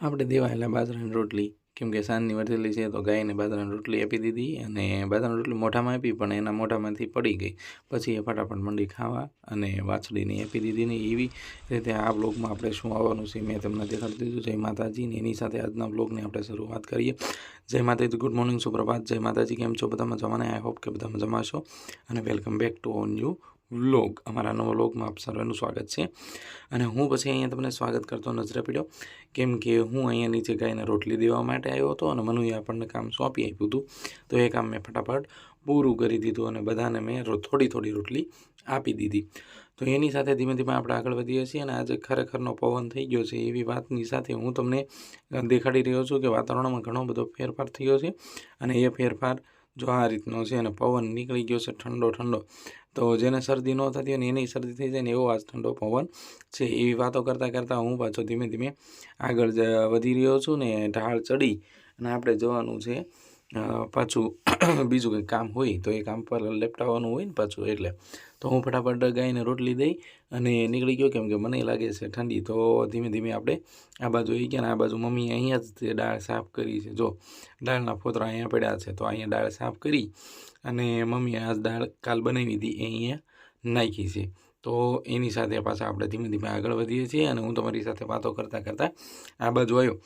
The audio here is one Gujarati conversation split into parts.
આપણે દેવાયેલા બાજરાની રોટલી, કેમ કે સાંજની વર્તેલી છે તો ગાયને બાજરાની રોટલી આપી દીધી અને બાજરાની રોટલી મોઢામાં આપી પણ એના મોઢામાંથી પડી ગઈ. પછી એ ફટાફટ મંડી ખાવા અને વાછડીને આપી દીધી ને એવી રીતે આ બ્લોગમાં આપણે શું આવવાનું છે મેં તમને દેખાડી દીધું. જય માતાજી ને એની સાથે આજના બ્લોગની આપણે શરૂઆત કરીએ. જય માતાજી ગુડ મોર્નિંગ સુપ્રભાત. જય માતાજી, કેમ છો? બધા મજામાં આઈ હોપ કે બધા મજામાં છો અને welcome back to on you vlog અમારા નવા વ્લોગમાં આપ સર્વેનું સ્વાગત છે. અને હું પછી અહીંયા તમને સ્વાગત કરતો નજરે પડ્યો, કેમ કે હું અહીંયા નીચે ગાયને રોટલી દેવા માટે આવ્યો હતો અને મનુએ આપણને કામ સોંપી આપ્યું હતું. તો એ કામ મેં ફટાફટ પૂરું કરી દીધું અને બધાને મેં થોડી થોડી રોટલી આપી દીધી. તો એની સાથે ધીમે ધીમે આપણે આગળ વધીએ છીએ અને આજે ખરેખરનો પવન થઈ ગયો છે એવી વાતની સાથે હું તમને દેખાડી રહ્યો છું કે વાતાવરણમાં ઘણો બધો ફેરફાર થયો છે અને એ ફેરફાર જો આ રીતનો છે અને પવન નીકળી ગયો છે ઠંડો ઠંડો, તો જેને શરદી ન થતી હોય ને એની શરદી થઈ જાય ને એવો આ ઠંડો પવન છે. એવી વાતો કરતાં કરતાં હું પાછો ધીમે ધીમે આગળ વધી રહ્યો છું ને ઢાળ ચડી અને આપણે જવાનું છે પાછું બીજું કંઈક કામ હોય તો એ કામ પર લેપટાવવાનું હોય ને પાછું એટલે તો હું ફટાફટ ગાયને રોટલી દઈ અને નીકળી ગયો. કેમ કે મને લાગે છે ઠંડી, તો ધીમે ધીમે આપણે આ બાજુ આવી ગયા ને આ બાજુ મમ્મીએ અહીંયા જ તે દાળ સાફ કરી છે. જો, દાળના ફોતરા અહીંયા પડ્યા છે, તો અહીંયા દાળ સાફ કરી અને મમ્મીએ આજ દાળ કાલ બનાવી હતી એ અહીંયા નાખી છે. તો એની સાથે પાછા આપણે ધીમે ધીમે આગળ વધીએ છીએ અને હું તમારી સાથે વાતો કરતાં કરતાં આ બાજુ આવ્યો.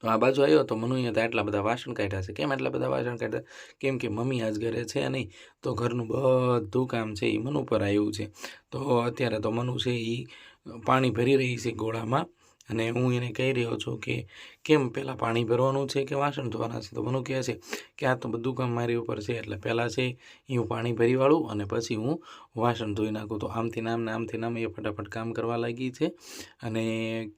તો આ બાજુ આવ્યો તો મનુ અહીંયા એટલા બધા વાસણ કાઢ્યા છે. કેમ એટલા બધા વાસણ કાઢ્યા? કેમ કે મમ્મી આજ ઘરે છે નહીં, તો ઘરનું બધું કામ છે એ મનુ પર આવ્યું છે. તો અત્યારે તો મનુ છે એ પાણી ભરી રહી છે ગોળામાં. અને હું એને કહી રહ્યો છું કે કેમ પહેલાં પાણી ભરવાનું છે કે વાસણ ધોવાના છે? તો મને કહે છે કે આ તો બધું કામ મારી ઉપર છે, એટલે પહેલાં છે એ હું પાણી ભરી વાળું અને પછી હું વાસણ ધોઈ નાખું. તો આમથી નામ ને આમથી નામ એ ફટાફટ કામ કરવા લાગી છે અને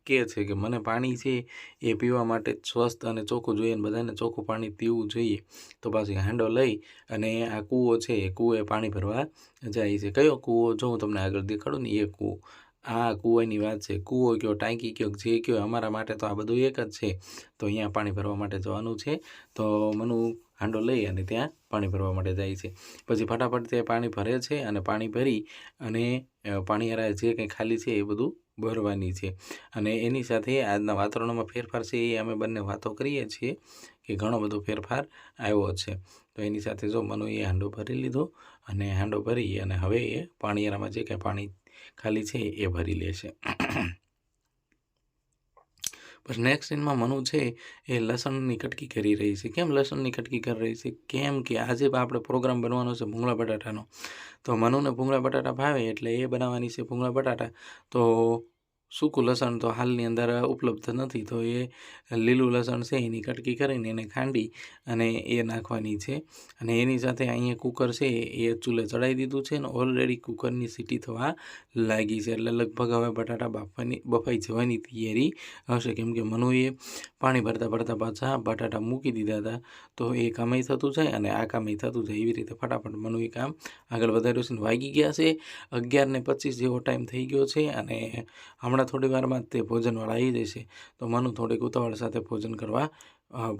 કહે છે કે મને પાણી છે એ પીવા માટે સ્વસ્થ અને ચોખ્ખું જોઈએ અને બધાને ચોખ્ખું પાણી પીવું જોઈએ. તો પાછી હાંડો લઈ અને આ કૂવો છે એ કૂવે પાણી ભરવા જાય છે. કયો કૂવો? જો હું તમને આગળ દેખાડું ને એ કૂવો. આ કૂવાની વાત છે. કૂવો કયો ટાંકી કયો જે કયો અમારા માટે તો આ બધું એક જ છે. તો અહીંયા પાણી ભરવા માટે જવાનું છે. તો મનુ હાંડો લઈ અને ત્યાં પાણી ભરવા માટે જાય છે. પછી ફટાફટ તે પાણી ભરે છે અને પાણી ભરી અને પાણી જે કંઈ ખાલી છે એ બધું ભરવાની છે. અને એની સાથે આજના વાતાવરણમાં ફેરફાર છે એ અમે બંને વાતો કરીએ છીએ કે ઘણો બધો ફેરફાર આવ્યો છે. તો એની સાથે જો મનુએ હાંડો ભરી લીધો અને હાંડો ભરી અને હવે એ પાણીયારામાં જે કાંઈ પાણી ખાલી છે એ ભરી લેશે. પછી નેક્સ્ટ સીનમાં મનુ છે એ લસણની કટકી કરી રહી છે. કેમ લસણની કટકી કરી રહી છે? કેમ કે આજે આપણે પ્રોગ્રામ બનવાનો છે ભૂંગળા બટાટાનો. તો મનુને ભૂંગળા બટાટા ભાવે એટલે એ બનાવવાની છે ભૂંગળા બટાટા. તો સૂકું લસણ તો હાલની અંદર ઉપલબ્ધ નથી? તો એ લીલું લસણ છે, એની કટકી કરીને એને ખાંડી અને એ નાખવાની છે. અને એની સાથે અહીંયા કુકર છે, એ ચૂલે ચડાવી દીધું છે અને ઓલરેડી કુકરની સીટી થવા લાગી છે. એટલે લગભગ હવે બટાટા બાફવાની, બફાઈ જવાની તૈયારી હશે. કેમ કે મનુએ પાણી ભરતા ભરતા પાછા બટાટા મૂકી દીધા હતા. તો એ કામય થતું જાય અને આ કામય થતું જાય એવી રીતે ફટાફટ મનુએ કામ આગળ વધાર્યું છે વાગી ગયા છે. અગિયાર ને પચીસ જેવો ટાઈમ થઈ ગયો છે અને હમણાં થોડી વારમાં તે ભોજનવાળા આવી જશે તો મનુ થોડીક ઉતાવળ સાથે ભોજન કરવા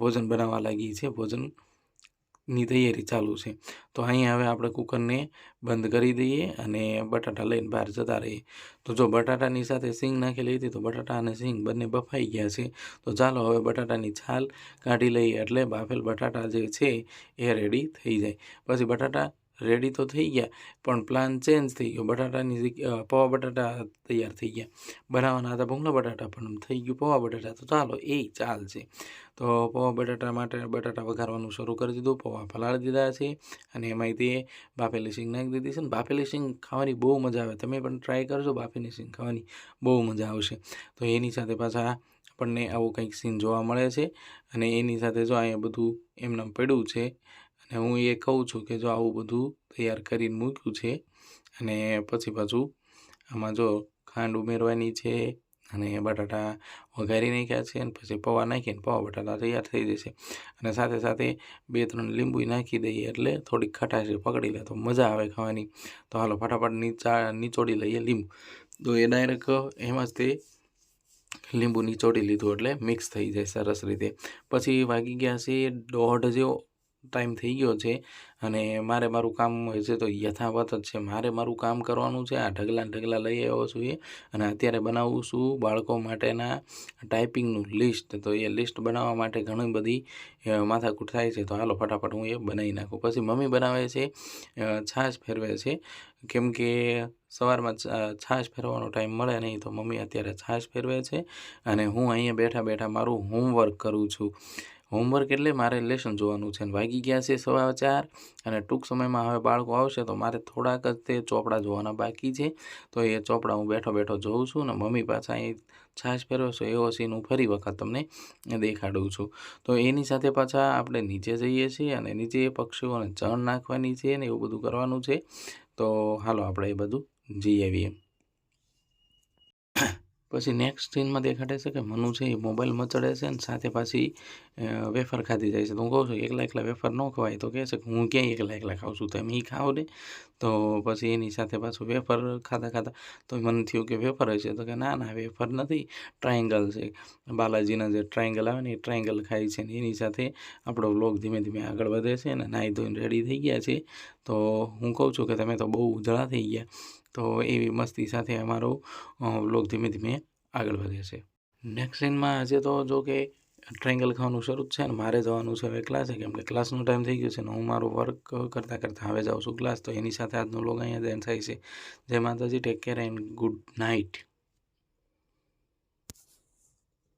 ભોજન બનાવવા લાગી છે. ભોજનની તૈયારી ચાલુ છે. તો અહીંયા હવે આપણે કુકરને બંધ કરી દઈએ અને બટાટા લઈને બહાર જતા રહીએ. તો જો બટાટાની સાથે સિંગ નાખેલી હતી તો બટાટા અને સિંગ બંને બફાઈ ગયા છે. તો ચાલો હવે બટાટાની છાલ કાઢી લઈએ એટલે બાફેલ બટાટા જે છે એ રેડી થઈ જાય. પછી બટાટા રેડી તો થઈ ગયા, પણ પ્લાન ચેન્જ થઈ ગયો. બટાટાની જગ્યા પૌવા બટાટા તૈયાર થઈ ગયા. બનાવવાના હતા ભૂંગળા બટાટા, પણ થઈ ગયું પૌવા બટાટા. તો ચાલો, એ ચાલશે તો પૌવા બટાટા માટે બટાટા વઘારવાનું શરૂ કરી દીધું. પૌવા ફલાળી દીધા છે અને એમાંય તે બાફેલી સિંગ નાખી દીધી છે ને બાફેલી સિંગ ખાવાની બહુ મજા આવે. તમે પણ ટ્રાય કરજો, બાફેલી સિંગ ખાવાની બહુ મજા આવશે. તો એની સાથે પાછા આપણને આવું કંઈક સીન જોવા મળે છે અને એની સાથે જો અહીંયા બધું એમને પડ્યું છે અને હું એ કહું છું કે જો આવું બધું તૈયાર કરીને મૂક્યું છે અને પછી પાછું આમાં જો ખાંડ ઉમેરવાની છે અને બટાટા વઘારી નાખ્યા છે અને પછી પૌવા નાખીને પૌવા બટાટા તૈયાર થઈ જશે. અને સાથે સાથે બે ત્રણ લીંબુ નાખી દઈએ એટલે થોડીક ખટાશ પકડી લે તો મજા આવે ખાવાની. તો હાલો ફટાફટ નીચા નીચોડી લઈએ લીંબુ. તો એ ડાયરેક્ટ એમાં જ તે લીંબુ નીચોડી લીધું એટલે મિક્સ થઈ જાય સરસ રીતે. પછી વાગી ગયા છે દોઢ જેવો ટાઈમ થઈ ગયો છે અને મારે મારું કામ હશે તો યથાવત જ છે. મારે મારું કામ કરવાનું છે, આ ઢગલા ઢગલા લઈ આવ્યો છું એ અને અત્યારે બનાવું છું બાળકો માટેના ટાઈપિંગનું લિસ્ટ તો એ લિસ્ટ બનાવવા માટે ઘણી બધી માથાકૂટ થાય છે. તો હાલો ફટાફટ હું એ બનાવી નાખું. પછી મમ્મી બનાવે છે છાશ ફેરવે છે. કેમ કે સવારમાં છા- છાશ ફેરવાનો ટાઈમ મળે નહીં તો મમ્મી અત્યારે છાશ ફેરવે છે અને હું અહીંયા બેઠા બેઠા મારું હોમવર્ક કરું છું. હોમવર્ક એટલે મારે લેસન જોવાનું છે અને વાગી ગયા છે સવા ચાર અને ટૂંક સમયમાં હવે બાળકો આવશે તો મારે થોડાક જ તે ચોપડા જોવાના બાકી છે. તો એ ચોપડા હું બેઠો બેઠો જોઉં છું ને મમ્મી પાછા અહીં છાશ ફેરવે છો એવો સીન હું ફરી વખત તમને દેખાડું છું. તો એની સાથે પાછા આપણે નીચે જઈએ છીએ અને નીચે પક્ષીઓને ચણ નાખવાની છે ને એવું બધું કરવાનું છે. તો હાલો આપણે એ બધું જઈ આવીએ પછી નેક્સ્ટ સીનમાં દેખાડે છે કે મનુ છે એ મોબાઈલ મચડે છે ને સાથે પાછી વેફર ખાધી જાય છે. તો હું કહું છું એકલા એકલા વેફર ન ખવાય તો કહે છે કે હું ક્યાંય એકલા એકલા ખાઉં છું તમે એ ખાઓ ને તો પછી એની સાથે પાછું વેફર ખાતા ખાતા તો મને થયું કે વેફર હશે. તો કે ના ના, વેફર નથી. ટ્રાયંગલ છે. બાલાજીના જે ટ્રાયંગલ આવે ને એ ટ્રાયંગલ ખાય છે ને એની સાથે આપણો વ્લોગ ધીમે ધીમે આગળ વધે છે અને નાહી ધોઈને રેડી થઈ ગયા છે. તો હું કહું છું કે તમે તો બહુ ઉજળા થઈ ગયા. તો એવી મસ્તી સાથે અમારો વ્લોગ ધીમે ધીમે આગળ વધે છે. નેક્સ્ટ સીનમાં આજે તો જો કે ટ્રેંગલ ખાવાનું શરૂ છે ને, મારે જવાનું છે હવે ક્લાસે કેમ કે ક્લાસનો ટાઈમ થઈ ગયો છે ને, હું મારું વર્ક કરતાં કરતાં હવે જાઉં છું ક્લાસ તો એની સાથે આજનો લોગ અહીંયા જ થાય છે. જય માતાજી take care and good night